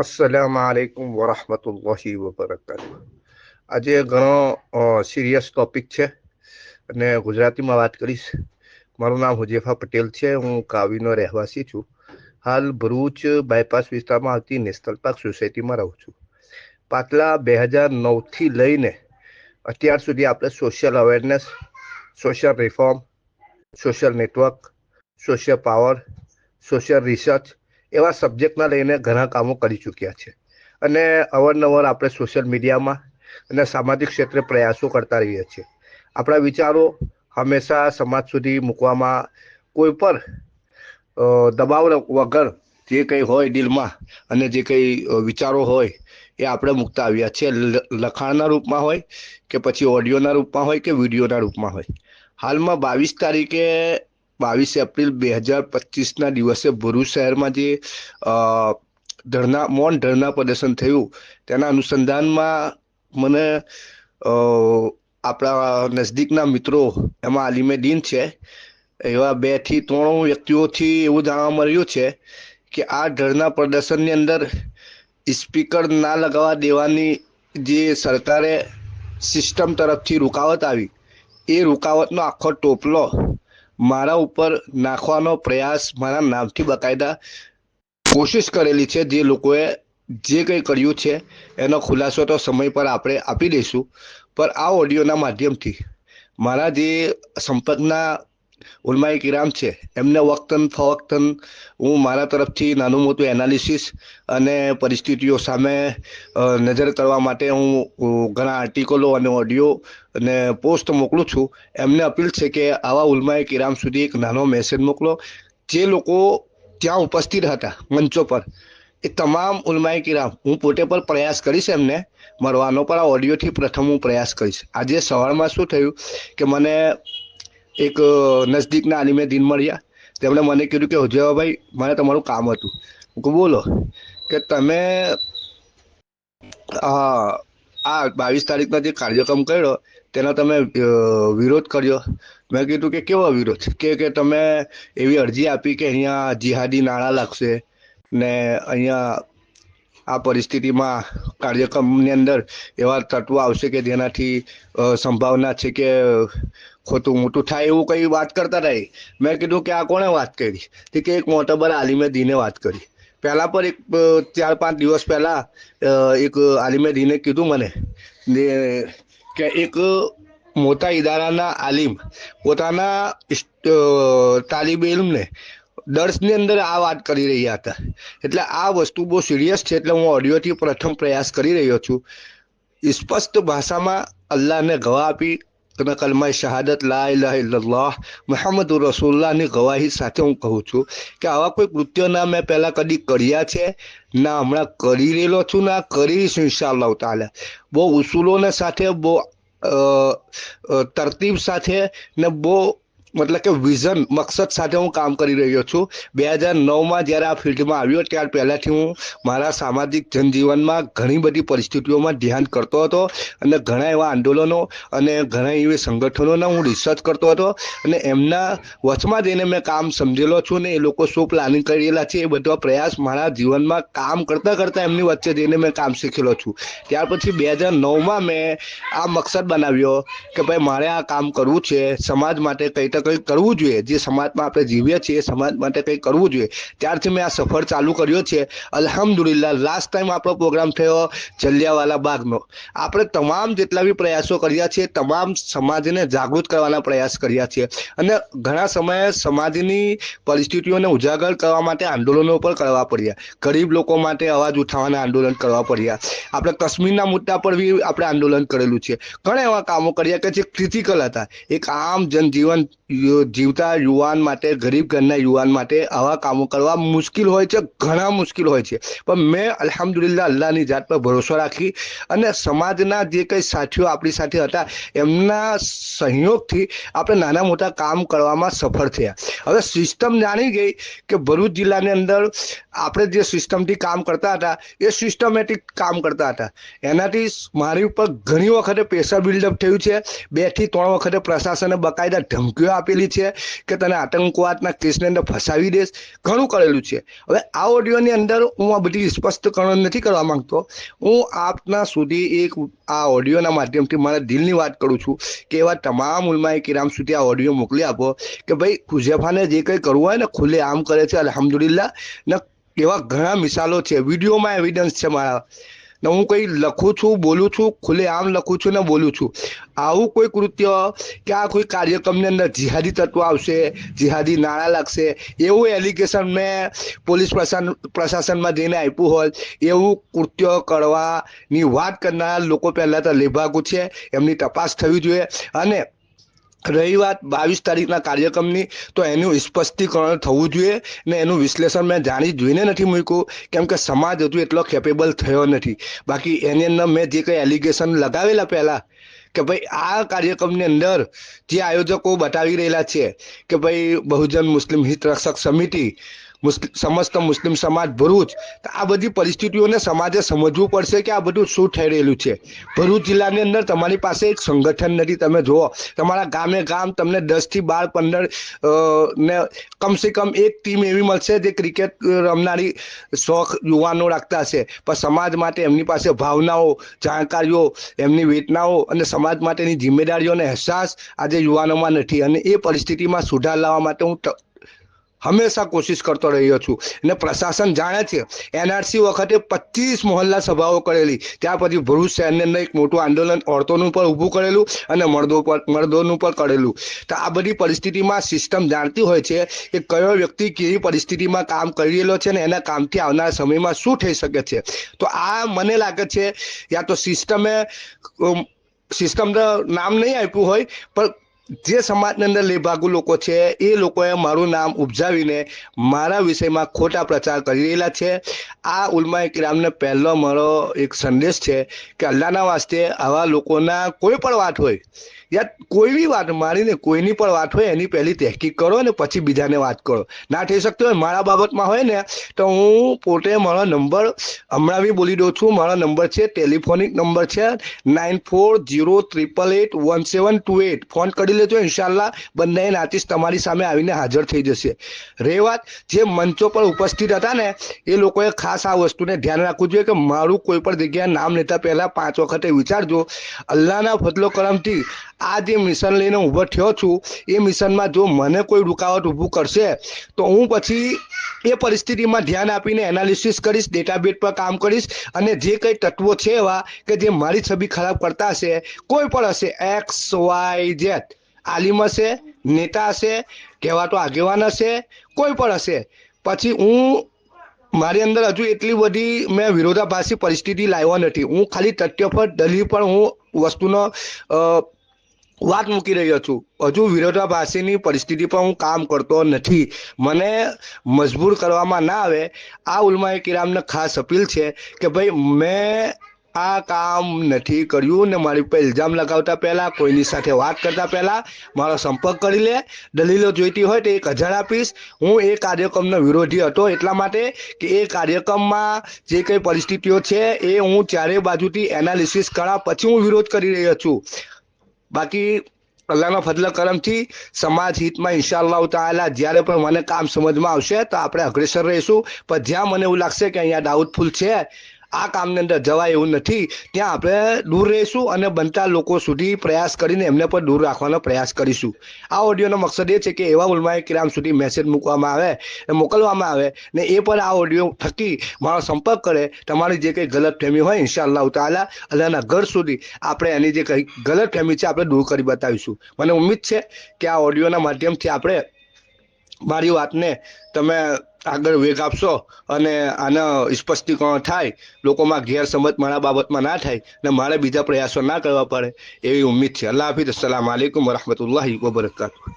અસલામ આલેકુમ વરહમતુલ્લાહી વબરકાતુ આજે ઘણો serious topic છે અને ગુજરાતીમાં વાત કરીશ. મારું નામ હુજેફા પટેલ છે, હું કાવીનો રહેવાસી છું. હાલ ભરૂચ બાયપાસ વિસ્તારમાં આવતી નેશનલ પાર્ક સોસાયટીમાં રહું છું. પાછલા બે હજાર નવથી લઈને અત્યાર સુધી આપણે social awareness social reform social network social power social research એવા સબ્જેક્ટના લઈને ઘણા કામો કરી ચૂક્યા છે. અને અવારનવાર આપણે સોશિયલ મીડિયામાં અને સામાજિક ક્ષેત્રે પ્રયાસો કરતા રહીએ છીએ. આપણા વિચારો હંમેશા સમાજ સુધી મૂકવામાં કોઈ પર દબાવ વગર જે કંઈ હોય દિલમાં અને જે કંઈ વિચારો હોય એ આપણે મૂકતા આવ્યા છીએ લખાણના રૂપમાં હોય કે પછી ઓડિયોના રૂપમાં હોય કે વિડીયોના રૂપમાં હોય. હાલમાં બાવીસ તારીખે બાવીસ એપ્રિલ બે હજાર પચીસના દિવસે ભરૂચ શહેરમાં જે ધરના મૌન ધરના પ્રદર્શન થયું, તેના અનુસંધાનમાં મને આપણા નજદીકના મિત્રો એમાં આલિમે દીન છે, એવા બેથી ત્રણ વ્યક્તિઓથી એવું જાણવા મળ્યું છે કે આ ધરના પ્રદર્શનની અંદર સ્પીકર ના લગાવવા દેવાની જે સરકારે સિસ્ટમ તરફથી રૂકાવટ આવી, એ રૂકાવટનો આખો ટોપલો મારા ઉપર નાખવાનો પ્રયાસ મારા નામથી બકાયદા કોશિશ કરેલી છે જે લોકોએ જે કંઈ કર્યું છે એનો ખુલાસો તો સમય પર આપણે આપી દઈશું. પણ આ ઓડિયોના માધ્યમથી મારા જે સંપર્કના ઉલમાઈ કિરામ છે. એમને વક્તન ફવક્તન હું મારા તરફથી નાનું મોટું એનાલિસિસ અને પરિસ્થિતિઓ સામે નજર કરવા માટે હું ઘણા આર્ટિકલો અને ઓડિયો અને પોસ્ટ મોકલું છું. એમને અપીલ છે કે આવા ઉલમાએ કિરામ સુધી એક નાનો મેસેજ મોકલો. જે લોકો ત્યાં ઉપસ્થિત હતા, મંચો પર, એ તમામ ઉલમાએ કિરામ, હું પોતે પર પ્રયાસ કરીશ એમને મળવાનો પણ આ ઓડિયોથી પ્રથમ હું પ્રયાસ કરીશ. આજે સવારમાં શું થયું કે મને એક નજદીકના આલિમે દિન મળ્યા. તેમણે મને કીધું કે હુજેવાભાઈ મારે તમારું કામ હતું. હું બોલો. કે તમે આ બાવીસ તારીખનો જે કાર્યક્રમ કર્યો, તેનો તમે વિરોધ કર્યો. મેં કીધું કે, કેવો વિરોધ? કે કે તમે એવી અરજી આપી કે અહીંયા જિહાદી નાણાં લાગશે ને અહીંયા આ પરિસ્થિતિમાં કાર્યક્રમની અંદર એવા તત્વો આવશે કે જેનાથી સંભાવના છે કે ખોટું મોટું થાય એવું કંઈ વાત કરતા રહી મેં કીધું કે આ કોણે વાત કરી? કે એક મોટબર આલિમે દીને વાત કરી. પહેલાં પર એક ચાર પાંચ દિવસ પહેલાં એક આલિમે દીને કીધું મને કે એક મોટા ઇદારાના આલિમ પોતાના તાલિબ ઇલ્મને દર્શની અંદર આ વાત કરી રહ્યા હતા. એટલે આ વસ્તુ બહુ સિરિયસ છે એટલે હું ઓડિયોથી પ્રથમ પ્રયાસ કરી રહ્યો છું. સ્પષ્ટ ભાષામાં અલ્લાહને ગવાહ આપી, અને કલમાય શહાદત, લા ઇલાહ ઇલ્લલ્લાહ મુહમ્મદ રસુલ્લાહની ગવાહી સાથે હું કહું છું કે આવા કોઈ કૃત્યો ના મેં પહેલાં કદી કર્યા છે, ના હમણાં કરી રહેલો છું, ના કરીશ ઇન્શાલ્લાહ તાલે બહુ ઉસૂલોને સાથે, બહુ તરતીબ સાથે ને બહુ મતલબ કે વિઝન, મકસદ સાથે હું કામ કરી રહ્યો છું. બે હજાર નવમાં જ્યારે આ ફિલ્ડમાં આવ્યો, ત્યાર પહેલાંથી હું મારા સામાજિક જનજીવનમાં ઘણી બધી પરિસ્થિતિઓમાં ધ્યાન કરતો હતો અને ઘણા એવા આંદોલનો અને ઘણા એવી સંગઠનોના હું રિસર્ચ કરતો હતો અને એમના વચમાં જઈને મેં કામ સમજેલો છું ને એ લોકો શું પ્લાનિંગ કરેલા છે એ બધા પ્રયાસ મારા જીવનમાં કામ કરતાં કરતાં એમની વચ્ચે જઈને મેં કામ શીખેલો છું. ત્યાર પછી બે હજાર નવમાં મેં આ મકસદ બનાવ્યો કે ભાઈ મારે આ કામ કરવું છે, સમાજ માટે કંઈ તો કંઈક કરવું જોઈએ? જે સમાજમાં આપણે જીવીએ છીએ સમાજ માટે કંઈક કરવું જોઈએ? ત્યારથી મેં આ સફર ચાલુ કર્યો છે. અલહમદુલિલ્લા લાસ્ટ ટાઈમ આપણો પ્રોગ્રામ થયો જલિયાવાલા બાગનો. આપણે તમામ જેટલા બી પ્રયાસો કર્યા છે, તમામ સમાજને જાગૃત કરવાના પ્રયાસ કર્યા છે. અને ઘણા સમયે સમાજની પરિસ્થિતિઓને ઉજાગર કરવા માટે આંદોલનો પણ કરવા પડ્યા. ગરીબ લોકો માટે અવાજ ઉઠાવવાના આંદોલન કરવા પડ્યા. આપણે કાશ્મીરના મુદ્દા પર બી આપણે આંદોલન કરેલું છે. ઘણા એવા કામો કર્યા કે જે ક્રિટિકલ હતા. એક આમ જનજીવન જીવતા યુવાન માટે, ગરીબ ઘરના યુવાન માટે આવા કામો કરવા મુશ્કેલ હોય છે, ઘણા મુશ્કેલ હોય છે. પણ મેં અલ્હમ્દુલિલ્લાહ અલ્લાહની જાત પર ભરોસો રાખી અને સમાજના જે કંઈ સાથીઓ આપણી સાથે હતા, એમના સહયોગથી આપણે નાના મોટા કામ કરવામાં સફળ થયા. હવે સિસ્ટમ જાણી ગઈ કે ભરૂચ જિલ્લાની અંદર આપણે જે સિસ્ટમથી કામ કરતા હતા, એ સિસ્ટમેટિક કામ કરતા હતા. એનાથી મારી ઉપર ઘણી વખતે પ્રેશર બિલ્ડઅપ થયું છે. બેથી ત્રણ વખતે પ્રશાસને બકાયદા ધમકીઓ આપી આપેલી છે કે તને આતંકવાદના કેસની અંદર ફસાવી દેશ ઘણું કરેલું છે. હવે આ ઓડિયોની અંદર હું આ બધી સ્પષ્ટકરણ નથી કરવા માંગતો. હું આપના સુધી એક આ ઓડિયોના માધ્યમથી મારા દિલની વાત કરું છું કે એવા તમામ ઉલમાએ કિરામ સુધી આ ઓડિયો મોકલી આપો કે ભાઈ ખુઝેફાને જે કંઈ કરવું હોય ને ખુલ્લે આમ કરે છે અલહમદુલિલ્લા ને એવા ઘણા મિસાલો છે. વિડીયોમાં એવિડન્સ છે મારા. ને હું કંઈ લખું છું, બોલું છું ખુલ્લે આમ લખું છું ને બોલું છું. આવું કોઈ કૃત્ય કે આ કોઈ કાર્યક્રમની અંદર જિહાદી તત્વ આવશે, જિહાદી નાણાં લાગશે, એવું એલિગેશન મેં પોલીસ પ્રશાસન, પ્રશાસનમાં જઈને આપ્યું હોય, એવું કૃત્ય કરવાની વાત કરનાર લોકો પહેલાં તો લેભાગુ છે, એમની તપાસ થવી જોઈએ. અને રહી વાત બાવીસ તારીખના કાર્યક્રમની, તો એનું સ્પષ્ટીકરણ થવું જોઈએ ને એનું વિશ્લેષણ મેં જાણી જોઈને નથી મૂક્યું, કેમ કે સમાજ હજુ એટલો કેપેબલ થયો નથી. બાકી એની અંદર મેં જે કંઈ એલિગેશન લગાવેલા પહેલાં, કે ભાઈ આ કાર્યક્રમની અંદર જે આયોજકો બતાવી રહેલા છે, કે ભાઈ બહુજન મુસ્લિમ હિત રક્ષક સમિતિ સમસ્ત મુસ્લિમ સમાજ ભરૂચ, તો આ બધી પરિસ્થિતિઓને સમાજે સમજવું પડશે કે આ બધું શું થઈ રહેલું છે. ભરૂચ જિલ્લાની અંદર તમારી પાસે એક સંગઠન નથી. તમે જુઓ, તમારા ગામે ગામ તમને દસથી બાર પંદર ને કમસે કમ એક ટીમ એવી મળશે જે ક્રિકેટ રમનારી શોખ યુવાનો રાખતા હશે. પણ સમાજ માટે એમની પાસે ભાવનાઓ, જાણકારીઓ, એમની વેદનાઓ અને સમાજ માટેની જિમ્મેદારીઓનો અહેસાસ આજે યુવાનોમાં નથી. અને એ પરિસ્થિતિમાં સુધાર લાવવા માટે હું હંમેશા કોશિશ કરતો રહ્યો છું. અને પ્રશાસન જાણે છે એનઆરસી વખતે પચીસ મોહલ્લા સભાઓ કરેલી. ત્યાર પછી ભરૂચ શહેરની અંદર એક મોટું આંદોલન ઓરતોનું પર ઊભું કરેલું અને મર્દો પર, મર્દોનું પર કરેલું. તો આ બધી પરિસ્થિતિમાં સિસ્ટમ જાણતી હોય છે કે કયો વ્યક્તિ કેવી પરિસ્થિતિમાં કામ કરી રહેલો છે ને એના કામથી આવનાર સમયમાં શું થઈ શકે છે. તો આ મને લાગે છે, યા તો સિસ્ટમે સિસ્ટમ નામ નહીં આપ્યું હોય, પણ જે સમાજની અંદર લેભાગુ લોકો છે, એ લોકોએ મારું નામ ઉપજાવીને મારા વિષયમાં ખોટા પ્રચાર કરી રહેલા છે. આ ઉલમા કિરામને પહેલો મારો એક સંદેશ છે કે અલ્લાહના વાસ્તે આવા લોકોના કોઈ પણ વાત હોય, યા કોઈ બી વાત મારીને કોઈની પણ વાત હોય, એની પહેલી તહેકીક કરો ને પછી બીજાને વાત કરો. ના થઈ શકતો હોય, મારા બાબતમાં હોય ને, તો હું પોતે મારો નંબર હમણાં બી બોલી દઉં છું, મારો નંબર છે, ટેલિફોનિક નંબર છે, nine four zero triple eight one seven two eight. Phone કરી લેજો ઇન્શાલ્લાહ બંને આર્ટિસ્ટ તમારી સામે આવીને હાજર થઈ જશે. રહી વાત જે મંચો પર ઉપસ્થિત હતા ને, એ લોકોએ ખાસ આ વસ્તુને ધ્યાન રાખવું જોઈએ કે મારું કોઈ પણ જગ્યાએ નામ લેતા પહેલાં પાંચ વખતે વિચારજો. અલ્લાહના ફતલો કરમથી આ જે મિશન લઈને ઊભો થયો છું, એ મિશનમાં જો મને કોઈ રૂકાવટ ઊભું કરશે, તો હું પછી એ પરિસ્થિતિમાં ધ્યાન આપીને એનાલિસિસ કરીશ ડેટાબેટ પર કામ કરીશ, અને જે કંઈ તત્વો છે એવા કે જે મારી છબી ખરાબ કરતા હશે, કોઈ પણ હશે, એક્સ, વાય, ઝેડ. આલિમ હશે, નેતા હશે, કહેવાતો આગેવાન હશે, કોઈ પણ હશે. પછી હું, મારી અંદર હજુ એટલી બધી મેં વિરોધાભાસી પરિસ્થિતિ લાવ્યો નથી. હું ખાલી તથ્ય પર, દલીલ પણ હું વસ્તુનો વાત મૂકી રહ્યો છું. હજુ વિરોધાભાસીની પરિસ્થિતિ પર હું કામ કરતો નથી. મને મજબૂર કરવામાં ના આવે. આ ઉલમાએ કિરામને ખાસ અપીલ છે કે ભાઈ, મેં આ કામ નથી કર્યું ને મારી ઉપર ઇલ્ઝામ લગાવતા પહેલાં, કોઈની સાથે વાત કરતા પહેલાં મારો સંપર્ક કરી લે. દલીલો જોઈતી હોય તો એક હજાર આપીશ. હું એ કાર્યક્રમનો વિરોધી હતો એટલા માટે કે એ કાર્યક્રમમાં જે કંઈ પરિસ્થિતિઓ છે એ હું ચારે બાજુથી એનાલિસિસ કરા પછી હું વિરોધ કરી રહ્યો છું. બાકી અલ્લાહના ફજલ કરમથી સમાજ હિતમાં ઇન્શાઅલ્લાહ તાલા જ્યારે પણ મને કામ સમજમાં આવશે તો આપણે અગ્રેસર રહીશું. પણ જ્યાં મને એવું લાગશે કે અહીંયા ડાઉટફુલ છે આ કામની અંદર જવાય એવું નથી. ત્યાં આપણે દૂર રહીશું અને બનતા લોકો સુધી પ્રયાસ કરીને એમને પણ દૂર રાખવાનો પ્રયાસ કરીશું. આ ઓડિયોનો મકસદ એ છે કે એવા ઉલમાએ કિરામ સુધી મેસેજ મૂકવામાં આવે મોકલવામાં આવે ને એ પણ આ ઓડિયો થકી મારો સંપર્ક કરે. તમારી જે કંઈ ગલત ફેમી હોય ઇન્શાલ્લાહ તાલા અલ્લાહના ઘર સુધી આપણે એની જે કંઈ ગલત ફેમી છે આપણે દૂર કરી બતાવીશું. મને ઉમ્મીદ છે કે આ ઓડિયોના માધ્યમથી આપણે મારી વાતને તમે આગળ વેગ આપશો અને આના સ્પષ્ટીકરણ થાય? લોકોમાં ગેરસમજ મારા બાબતમાં ના થાય ને મારે બીજા પ્રયાસો ના કરવા પડે એવી ઉમ્મીદ છે. અલ્લાહ હાફિઝ. અસલામ આલેકુમ વરહમતુલ્લાહ વબરકાતુ